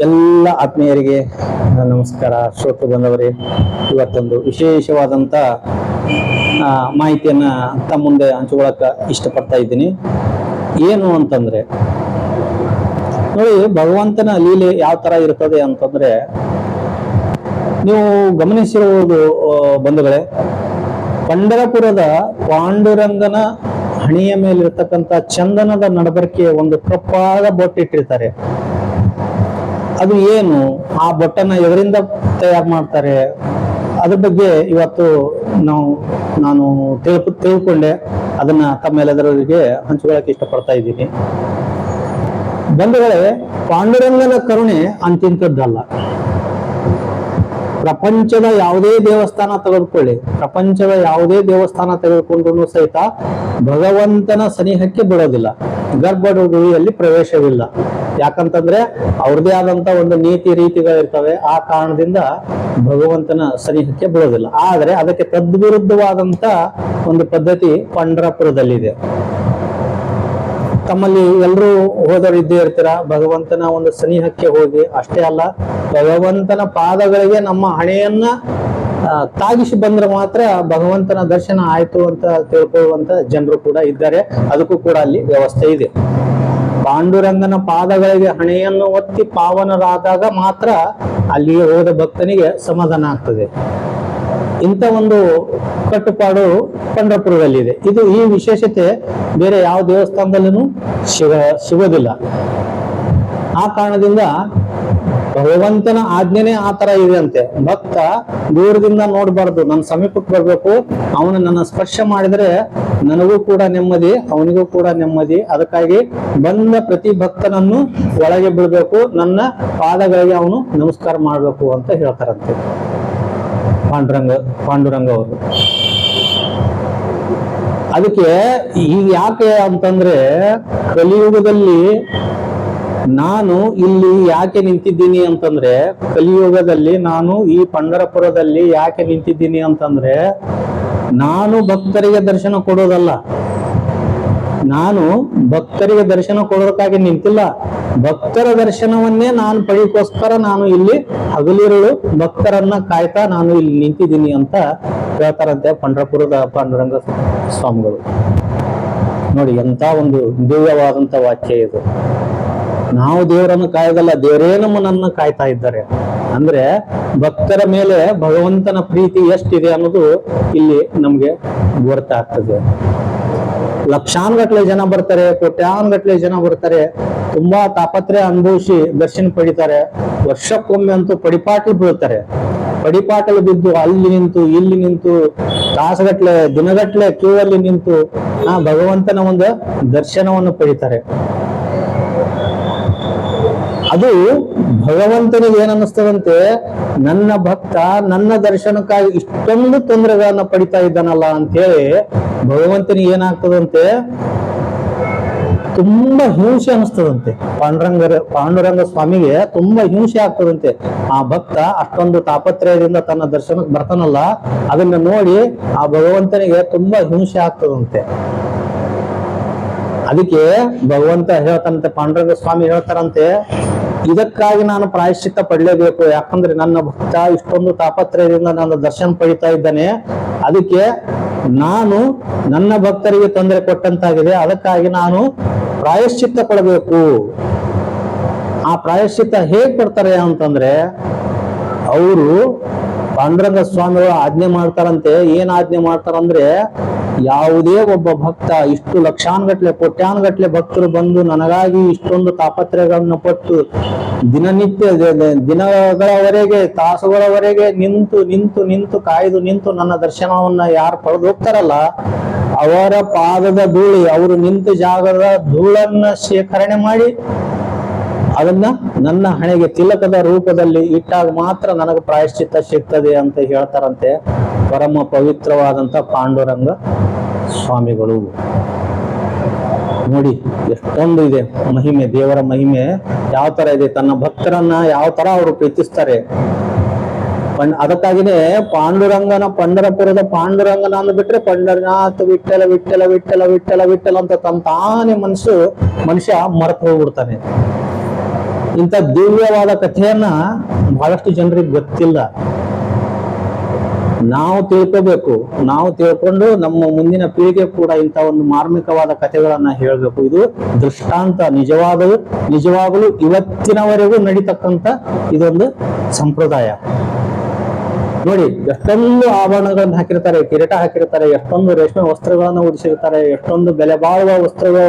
ಎಲ್ಲ ಆತ್ಮೀಯರಿಗೆ ನಮಸ್ಕಾರ. ಶ್ರೋತೃ ಬಂದವರೇ, ಇವತ್ತೊಂದು ವಿಶೇಷವಾದಂಥ ಮಾಹಿತಿಯನ್ನು ತಮ್ಮ ಮುಂದೆ ಹಂಚ್ಕೊಳಕ್ಕೆ ಇಷ್ಟಪಡ್ತಾ ಇದ್ದೀನಿ. ಏನು ಅಂತಂದ್ರೆ, ನೋಡಿ, ಭಗವಂತನ ಲೀಲೆ ಯಾವ ಥರ ಇರ್ತದೆ ಅಂತಂದ್ರೆ, ನೀವು ಗಮನಿಸಿರುವುದು ಬಂಧುಗಳೇ, ಪಂಡರಪುರದ ಪಾಂಡುರಂಗನ ಹಣಿಯ ಮೇಲಿರ್ತಕ್ಕಂಥ ಚಂದನದ ನಡಬರಿಕೆ ಒಂದು ಕಪ್ಪಾದ ಬೊಟ್ಟಿಟ್ಟಿರ್ತಾರೆ ಅದು ಏನು? ಆ ಬೊಟ್ಟನ್ನ ಎದರಿಂದ ತಯಾರು ಮಾಡ್ತಾರೆ? ಅದ್ರ ಬಗ್ಗೆ ಇವತ್ತು ನಾವು, ನಾನು ತಿಳ್ಕೊ ತಿಳ್ಕೊಂಡೆ. ಅದನ್ನ ತಮ್ಮೆಲ್ಲದರವರಿಗೆ ಹಂಚಿಕೊಳ್ಳಕ್ಕೆ ಇಷ್ಟಪಡ್ತಾ ಇದ್ದೀನಿ. ಬಂಧುಗಳೇ ಪಾಂಡುರಂಗನ ಕರುಣೆ ಅಂತಿಂತದ್ದಲ್ಲ ಪ್ರಪಂಚದ ಯಾವುದೇ ದೇವಸ್ಥಾನ ತೆಗೆದುಕೊಳ್ಳಿ. ಪ್ರಪಂಚದ ಯಾವುದೇ ದೇವಸ್ಥಾನ ತೆಗೆದುಕೊಂಡ್ರು ಸಹಿತ ಭಗವಂತನ ಸನಿಹಕ್ಕೆ ಬಿಡೋದಿಲ್ಲ ಗರ್ಭಗುಡಿಯಲ್ಲಿ ಪ್ರವೇಶವಿಲ್ಲ. ಯಾಕಂತಂದ್ರೆ ಅವ್ರದೇ ಆದಂತ ಒಂದು ನೀತಿ ರೀತಿಗಳಿರ್ತವೆ ಆ ಕಾರಣದಿಂದ ಭಗವಂತನ ಸನಿಹಕ್ಕೆ ಬಿಡೋದಿಲ್ಲ ಆದ್ರೆ ಅದಕ್ಕೆ ತದ್ವಿರುದ್ಧವಾದಂತ ಒಂದು ಪದ್ಧತಿ ಪಂಡರಪುರದಲ್ಲಿದೆ. ತಮ್ಮಲ್ಲಿ ಎಲ್ಲರೂ ಹೋದವರು ಇದ್ದೇ ಇರ್ತೀರ. ಭಗವಂತನ ಒಂದು ಸನಿಹಕ್ಕೆ ಹೋಗಿ ಅಷ್ಟೇ ಅಲ್ಲ, ಭಗವಂತನ ಪಾದಗಳಿಗೆ ನಮ್ಮ ಹಣೆಯನ್ನ ತಾಗಿಸಿ ಬಂದ್ರೆ ಮಾತ್ರ ಭಗವಂತನ ದರ್ಶನ ಆಯ್ತು ಅಂತ ತಿಳ್ಕೊಳ್ಳುವಂತ ಜನರು ಕೂಡ ಇದ್ದಾರೆ. ಅದಕ್ಕೂ ಕೂಡ ಅಲ್ಲಿ ವ್ಯವಸ್ಥೆ ಇದೆ. ಪಾಂಡುರಂಗನ ಪಾದಗಳಿಗೆ ಹಣೆಯನ್ನು ಒತ್ತಿ ಪಾವನರಾದಾಗ ಮಾತ್ರ ಅಲ್ಲಿಗೆ ಹೋದ ಭಕ್ತನಿಗೆ ಸಮಾಧಾನ ಆಗ್ತದೆ. ಇಂಥ ಒಂದು ಕಟ್ಟುಪಾಡು ಪಂಡರಪುರದಲ್ಲಿದೆ ಇದು ಈ ವಿಶೇಷತೆ ಬೇರೆ ಯಾವ ದೇವಸ್ಥಾನದಲ್ಲೂ ಸಿಗ ಸಿಗೋದಿಲ್ಲ ಆ ಕಾರಣದಿಂದ ಭಗವಂತನ ಆಜ್ಞೆನೇ ಆ ತರ ಇದೆ ಅಂತೆ ಭಕ್ತ ದೂರದಿಂದ ನೋಡಬಾರ್ದು. ನನ್ನ ಸಮೀಪಕ್ಕೆ ಬರ್ಬೇಕು. ಅವನು ನನ್ನ ಸ್ಪರ್ಶ ಮಾಡಿದ್ರೆ ನನಗೂ ಕೂಡ ನೆಮ್ಮದಿ, ಅವನಿಗೂ ಕೂಡ ನೆಮ್ಮದಿ. ಅದಕ್ಕಾಗಿ ಬಂದ ಪ್ರತಿ ಭಕ್ತನನ್ನು ಒಳಗೆ ಬಿಡಬೇಕು. ನನ್ನ ಪಾದಗಳಿಗೆ ಅವನು ನಮಸ್ಕಾರ ಮಾಡ್ಬೇಕು ಅಂತ ಹೇಳ್ತಾರಂತೆ. ಪಾಂಡುರಂಗ ಪಾಂಡುರಂಗ ಅವರು. ಅದಕ್ಕೆ ಈಗ ಯಾಕೆ ಅಂತಂದ್ರೆ ಕಲಿಯುಗದಲ್ಲಿ ನಾನು ಇಲ್ಲಿ ಯಾಕೆ ನಿಂತಿದ್ದೀನಿ ಅಂತಂದ್ರೆ ಕಲಿಯುಗದಲ್ಲಿ ನಾನು ಈ ಪಂಡರಪುರದಲ್ಲಿ ಯಾಕೆ ನಿಂತಿದ್ದೀನಿ ಅಂತಂದ್ರೆ ನಾನು ಭಕ್ತರಿಗೆ ದರ್ಶನ ಕೊಡೋದಲ್ಲ. ನಾನು ಭಕ್ತರಿಗೆ ದರ್ಶನ ಕೊಡೋದಕ್ಕಾಗಿ ನಿಂತಿಲ್ಲ. ಭಕ್ತರ ದರ್ಶನವನ್ನೇ ನಾನು ಪಡೆಯೋಕ್ಕೋಸ್ಕರ ನಾನು ಇಲ್ಲಿ ಹಗಲಿರುಳು ಭಕ್ತರನ್ನ ಕಾಯ್ತಾ ನಾನು ಇಲ್ಲಿ ನಿಂತಿದ್ದೀನಿ ಅಂತ ಹೇಳ್ತಾರಂತೆ ಪಂಡರಪುರದ ಪಾಂಡುರಂಗ ಸ್ವಾಮಿಗಳು. ನೋಡಿ ಎಂತ ಒಂದು ದಿವ್ಯವಾದಂತ ವಾಕ್ಯ ಇದು. ನಾವು ದೇವರನ್ನು ಕಾಯೋದಲ್ಲ, ದೇವರೇ ನಮ್ಮನ್ನ ಕಾಯ್ತಾ ಇದ್ದಾರೆ. ಅಂದ್ರೆ ಭಕ್ತರ ಮೇಲೆ ಭಗವಂತನ ಪ್ರೀತಿ ಎಷ್ಟಿದೆ ಅನ್ನೋದು ಇಲ್ಲಿ ನಮ್ಗೆ ಗೊತ್ತಾಗ್ತದೆ ಲಕ್ಷಾನ್ಗಟ್ಲೆ ಜನ ಬರ್ತಾರೆ, ಕೋಟ್ಯಾನ್ಗಟ್ಲೆ ಜನ ಬರ್ತಾರೆ, ತುಂಬಾ ತಾಪತ್ರೆ ಅನುಭವಿಸಿ ದರ್ಶನ ಪಡಿತಾರೆ, ವರ್ಷಕ್ಕೊಮ್ಮೆ ಅಂತೂ ಪಡಿಪಾಟಲು ಬೀಳ್ತಾರೆ. ಪಡಿಪಾಟಲು ಬಿದ್ದು ಅಲ್ಲಿ ನಿಂತು, ಇಲ್ಲಿ ನಿಂತು, ತಾಸುಗಟ್ಲೆ ದಿನಗಟ್ಲೆ ಕ್ಯೂ ಅಲ್ಲಿ ನಿಂತು, ಆ ಭಗವಂತನ ಒಂದು ದರ್ಶನವನ್ನು ಪಡಿತಾರೆ. ಅದು ಭಗವಂತನಿಗೆ ಏನನ್ನಿಸ್ತದಂತೆ ನನ್ನ ಭಕ್ತ ನನ್ನ ದರ್ಶನಕ್ಕಾಗಿ ಇಷ್ಟೊಂದು ತೊಂದರೆಗಳನ್ನ ಪಡಿತಾ ಇದ್ದಾನಲ್ಲ ಅಂತೇಳಿ ಭಗವಂತನಿಗೆ ಏನಾಗ್ತದಂತೆ, ತುಂಬಾ ಹಿಂಸೆ ಅನಿಸ್ತದಂತೆ ಪಾಂಡುರಂಗರ, ಪಾಂಡುರಂಗ ಸ್ವಾಮಿಗೆ ತುಂಬಾ ಹಿಂಸೆ ಆಗ್ತದಂತೆ. ಆ ಭಕ್ತ ಅಷ್ಟೊಂದು ತಾಪತ್ರಯದಿಂದ ತನ್ನ ದರ್ಶನಕ್ಕೆ ಬರ್ತಾನಲ್ಲ, ಅದನ್ನ ನೋಡಿ ಆ ಭಗವಂತನಿಗೆ ತುಂಬಾ ಹಿಂಸೆ ಆಗ್ತದಂತೆ. ಅದಕ್ಕೆ ಭಗವಂತ ಹೇಳ್ತಾನಂತೆ ಪಾಂಡುರಂಗ ಸ್ವಾಮಿ ಹೇಳ್ತಾರಂತೆ, ಇದಕ್ಕಾಗಿ ನಾನು ಪ್ರಾಯಶ್ಚಿತ್ತ ಪಡಲೇಬೇಕು. ಯಾಕಂದ್ರೆ ನನ್ನ ಭಕ್ತ ಇಷ್ಟೊಂದು ತಾಪತ್ರಯದಿಂದ ನನ್ನ ದರ್ಶನ ಪಡಿತಾ ಇದ್ದಾನೆ. ಅದಕ್ಕೆ ನಾನು ನನ್ನ ಭಕ್ತರಿಗೆ ತೊಂದರೆ ಕೊಟ್ಟಂತಾಗಿದೆ. ಅದಕ್ಕಾಗಿ ನಾನು ಪ್ರಾಯಶ್ಚಿತ್ತ ಕೊಡಬೇಕು ಆ ಪ್ರಾಯಶ್ಚಿತ್ತ ಹೇಗ್ ಕೊಡ್ತಾರೆ ಅಂತಂದ್ರೆ, ಅವರು ಪಾಂಡುರಂಗ ಸ್ವಾಮಿಗಳು ಆಜ್ಞೆ ಮಾಡ್ತಾರಂತೆ. ಏನ್ ಆಜ್ಞೆ ಮಾಡ್ತಾರಂದ್ರೆ ಯಾವುದೇ ಒಬ್ಬ ಭಕ್ತ ಇಷ್ಟು ಲಕ್ಷಾನ್ಗಟ್ಲೆ, ಕೋಟ್ಯಾನ್ಗಟ್ಲೆ ಭಕ್ತರು ಬಂದು ನನಗಾಗಿ ಇಷ್ಟೊಂದು ತಾಪತ್ರಯಗಳನ್ನು ಪಟ್ಟು ದಿನನಿತ್ಯ ದಿನಗಳವರೆಗೆ, ತಾಸುಗಳವರೆಗೆ ನಿಂತು ನಿಂತು ನಿಂತು ಕಾಯ್ದು ನಿಂತು ನನ್ನ ದರ್ಶನವನ್ನ ಯಾರು ಪಡೆದು ಹೋಗ್ತಾರಲ್ಲ, ಅವರ ಪಾದದ ಧೂಳಿ, ಅವರು ನಿಂತ ಜಾಗದ ಧೂಳನ್ನ ಶೇಖರಣೆ ಮಾಡಿ ಅದನ್ನ ನನ್ನ ಹಣೆಗೆ ತಿಲಕದ ರೂಪದಲ್ಲಿ ಇಟ್ಟಾಗ ಮಾತ್ರ ನನಗೆ ಪ್ರಾಯಶ್ಚಿತ್ತ ಸಿಗ್ತದೆ ಅಂತ ಹೇಳ್ತಾರಂತೆ ಪರಮ ಪವಿತ್ರವಾದಂತ ಪಾಂಡುರಂಗ. ಸ್ವಾಮಿಗಳು. ನೋಡಿ, ಎಷ್ಟೊಂದು ಇದೆ ಮಹಿಮೆ, ದೇವರ ಮಹಿಮೆ. ಯಾವ ತರ ಇದೆ? ತನ್ನ ಭಕ್ತರನ್ನ ಯಾವ ತರ ಅವರು ಪ್ರೀತಿಸ್ತಾರೆ? ಪಂಡ್, ಅದಕ್ಕಾಗಿನೇ ಪಾಂಡುರಂಗನ ಪಂಡರಪುರದ ಪಾಂಡುರಂಗನ ಅಂದ್ಬಿಟ್ರೆ ಪಂಡರನಾಥ ವಿಠಲ ವಿಠಲ ವಿಠಲ ವಿಠಲ ವಿಠಲ ಅಂತ ತಂತಾನೆ ತಾನೇ ಮನಸ್ಸು, ಮನುಷ್ಯ ಮರೆತು ಹೋಗ್ಬಿಡ್ತಾನೆ. ಇಂಥ ದಿವ್ಯವಾದ ಕಥೆಯನ್ನ ಬಹಳಷ್ಟು ಜನರಿಗೆ ಗೊತ್ತಿಲ್ಲ. ನಾವು ತಿಳ್ಕೋಬೇಕು. ನಾವು ತಿಳ್ಕೊಂಡು ನಮ್ಮ ಮುಂದಿನ ಪೀಳಿಗೆ ಕೂಡ ಇಂಥ ಒಂದು ಮಾರ್ಮಿಕವಾದ ಕಥೆಗಳನ್ನ ಹೇಳಬೇಕು. ಇದು ದೃಷ್ಟಾಂತ ನಿಜವಾದ ನಿಜವಾಗಲೂ ಇವತ್ತಿನವರೆಗೂ ನಡೀತಕ್ಕಂತ ಇದೊಂದು ಸಂಪ್ರದಾಯ. ನೋಡಿ, ಎಷ್ಟೊಂದು ಆಭರಣಗಳನ್ನ ಹಾಕಿರ್ತಾರೆ, ಕಿರೀಟ ಹಾಕಿರ್ತಾರೆ, ಎಷ್ಟೊಂದು ರೇಷ್ಮೆ ವಸ್ತ್ರಗಳನ್ನ ಉಡಿಸಿರ್ತಾರೆ, ಎಷ್ಟೊಂದು ಬೆಲೆ ಬಾಳುವ ವಸ್ತ್ರಗಳು,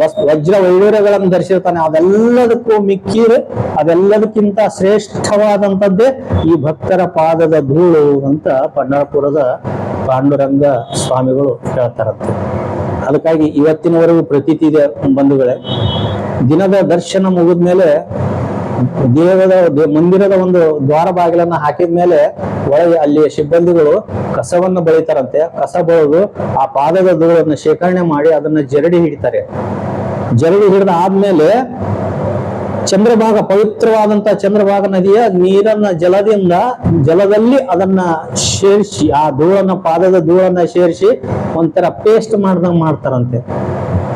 ವಸ್- ವಜ್ರ ವೈಡೂರ್ಯಗಳನ್ನು ಧರಿಸಿರ್ತಾನೆ, ಅದೆಲ್ಲದಕ್ಕೂ ಮಿಕ್ಕಿರೆ ಅದೆಲ್ಲದಕ್ಕಿಂತ ಶ್ರೇಷ್ಠವಾದಂಥದ್ದೇ ಈ ಭಕ್ತರ ಪಾದದ ಧೂಳು ಅಂತ ಪಂಡರಪುರದ ಪಾಂಡುರಂಗ ಸ್ವಾಮಿಗಳು ಹೇಳ್ತಾರಂತೆ ಅದಕ್ಕಾಗಿ ಇವತ್ತಿನವರೆಗೂ ಪ್ರತೀತಿ ಇದೆ ಬಂಧುಗಳೇ. ದಿನದ ದರ್ಶನ ಮುಗಿದ್ಮೇಲೆ ದೇವದ ಮಂದಿರದ ಒಂದು ದ್ವಾರ ಬಾಗಿಲನ್ನ ಹಾಕಿದ ಮೇಲೆ ಒಳಗೆ ಅಲ್ಲಿ ಸಿಬ್ಬಂದಿಗಳು ಕಸವನ್ನು ಬಳಿತಾರಂತೆ. ಕಸ ಬಳಿದು ಆ ಪಾದದ ಧೂಳನ್ನು ಶೇಖರಣೆ ಮಾಡಿ ಅದನ್ನ ಜರಡಿ ಹಿಡಿತಾರೆ. ಜರಡಿ ಹಿಡಿದ ಆದ್ಮೇಲೆ ಚಂದ್ರಭಾಗ, ಪವಿತ್ರವಾದಂತ ಚಂದ್ರಭಾಗ ನದಿಯ ನೀರನ್ನ ಜಲದಿಂದ, ಜಲದಲ್ಲಿ ಅದನ್ನ ಸೇರಿಸಿ, ಆ ಧೂಳನ್ನ, ಪಾದದ ಧೂಳನ್ನ ಸೇರಿಸಿ ಒಂಥರ ಪೇಸ್ಟ್ ಮಾಡ್ದಂಗ್ ಮಾಡ್ತಾರಂತೆ.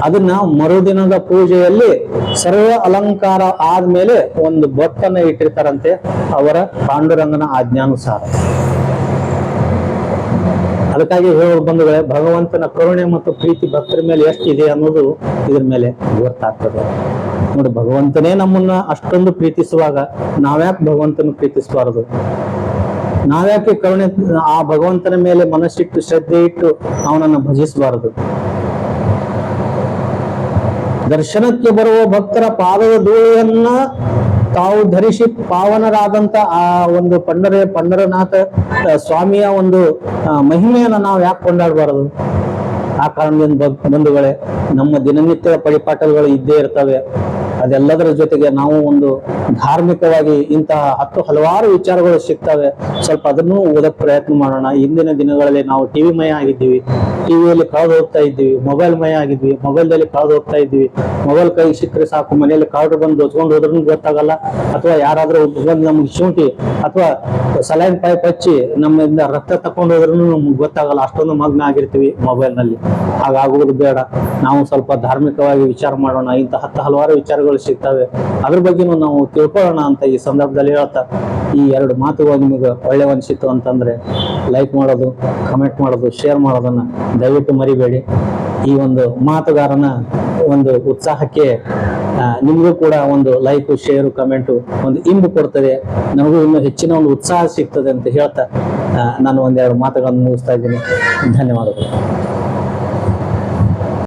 ಅದನ್ನ ಮರುದಿನದ ಪೂಜೆಯಲ್ಲಿ ಸರ್ವ ಅಲಂಕಾರ ಆದ್ಮೇಲೆ ಒಂದು ಬೊಟ್ಟನ್ನ ಇಟ್ಟಿರ್ತಾರಂತೆ ಅವರ ಪಾಂಡುರಂಗನ ಆಜ್ಞಾನುಸಾರ. ಅದಕ್ಕಾಗಿ ಹೇಳುವ ಬಂಧುಗಳೇ, ಭಗವಂತನ ಕರುಣೆ ಮತ್ತು ಪ್ರೀತಿ ಭಕ್ತರ ಮೇಲೆ ಎಷ್ಟಿದೆ ಅನ್ನೋದು ಇದ್ರ ಮೇಲೆ ಗೊತ್ತಾಗ್ತದೆ ನೋಡಿ, ಭಗವಂತನೇ ನಮ್ಮನ್ನ ಅಷ್ಟೊಂದು ಪ್ರೀತಿಸುವಾಗ ನಾವ್ಯಾಕೆ ಭಗವಂತನ ಪ್ರೀತಿಸಬಾರದು? ನಾವ್ಯಾಕೆ ಕರುಣೆ, ಆ ಭಗವಂತನ ಮೇಲೆ ಮನಸ್ಸಿಟ್ಟು ಶ್ರದ್ಧೆ ಇಟ್ಟು ಅವನನ್ನ ಭಜಿಸಬಾರದು? ದರ್ಶನಕ್ಕೆ ಬರುವ ಭಕ್ತರ ಪಾದದ ಧೂಳಿಯನ್ನ ತಾವು ಧರಿಸಿ ಪಾವನರಾದಂತ ಆ ಒಂದು ಪಂಡರ ಪಂಡರನಾಥ ಸ್ವಾಮಿಯ ಒಂದು ಮಹಿಮೆಯನ್ನು ನಾವು ಯಾಕೆ ಕೊಂಡಾಡಬಾರದು? ಆ ಕಾರಣದಿಂದ ಬಂಧುಗಳೇ, ನಮ್ಮ ದಿನನಿತ್ಯದ ಪರಿಪಾಠಗಳು ಇದ್ದೇ ಇರ್ತವೆ. ಅದೆಲ್ಲದರ ಜೊತೆಗೆ ನಾವು ಒಂದು ಧಾರ್ಮಿಕವಾಗಿ ಇಂತಹ ಹತ್ತು ಹಲವಾರು ವಿಚಾರಗಳು ಸಿಗ್ತವೆ. ಸ್ವಲ್ಪ ಅದನ್ನು ಓದಕ್ ಪ್ರಯತ್ನ ಮಾಡೋಣ. ಇಂದಿನ ದಿನಗಳಲ್ಲಿ ನಾವು ಟಿವಿ ಮಯ ಆಗಿದ್ದೀವಿ. ಟಿವಿಯಲ್ಲಿ ಕಳೆದು ಹೋಗ್ತಾ ಇದ್ದೀವಿ. ಮೊಬೈಲ್ ಮಯ ಆಗಿದ್ವಿ ಮೊಬೈಲ್ದಲ್ಲಿ ಕಳೆದು ಹೋಗ್ತಾ ಇದ್ವಿ ಮೊಬೈಲ್ ಕೈ ಸಿಕ್ಕರೆ ಸಾಕು. ಮನೆಯಲ್ಲಿ ಕಾರ್ಡ್ ಬಂದು ಹೊತ್ಕೊಂಡು ಹೋದ್ರೂ ಗೊತ್ತಾಗಲ್ಲ. ಅಥವಾ ಯಾರಾದ್ರೂ ಬಂದು ನಮ್ಗೆ ಶೂಟಿ ಅಥವಾ ಸಲೈನ್ ಪೈಪ್ ಹಚ್ಚಿ ನಮ್ಮಿಂದ ರಕ್ತ ತಕೊಂಡು ಹೋದ್ರೂ ನಮ್ಗೆ ಗೊತ್ತಾಗಲ್ಲ. ಅಷ್ಟೊಂದು ಮಗ್ನ ಆಗಿರ್ತೀವಿ ಮೊಬೈಲ್ನಲ್ಲಿ ಹಾಗಾಗುವುದು ಬೇಡ. ನಾವು ಸ್ವಲ್ಪ ಧಾರ್ಮಿಕವಾಗಿ ವಿಚಾರ ಮಾಡೋಣ. ಇಂತಹ ಹತ್ತು ಹಲವಾರು ವಿಚಾರಗಳು ಸಿಗ್ತವೆ. ಅದ್ರ ಬಗ್ಗೆನೂ ನಾವು ತಿಳ್ಕೊಳ್ಳೋಣ ಅಂತ ಈ ಸಂದರ್ಭದಲ್ಲಿ ಹೇಳ್ತಾ, ಈ ಎರಡು ಮಾತುಗಳು ನಿಮಗೆ ಒಳ್ಳೆ ಅನಿಸಿತ್ತು ಅಂತಂದ್ರೆ ಲೈಕ್ ಮಾಡೋದು ಕಮೆಂಟ್ ಮಾಡೋದು ಶೇರ್ ಮಾಡೋದನ್ನ ದಯವಿಟ್ಟು ಮರಿಬೇಡಿ. ಈ ಒಂದು ಮಾತುಗಾರನ ಒಂದು ಉತ್ಸಾಹಕ್ಕೆ ನಿಮಗೂ ಕೂಡ ಒಂದು ಲೈಕ್ ಶೇರು ಕಮೆಂಟು ಒಂದು ಇಂಬು ಕೊಡ್ತದೆ. ನಮಗೂ ಇನ್ನೂ ಹೆಚ್ಚಿನ ಒಂದು ಉತ್ಸಾಹ ಸಿಗ್ತದೆ ಅಂತ ಹೇಳ್ತಾ ನಾನು ಒಂದೆರಡು ಮಾತುಗಳನ್ನು ಮುಗಿಸ್ತಾ ಇದ್ದೀನಿ. ಧನ್ಯವಾದಗಳು.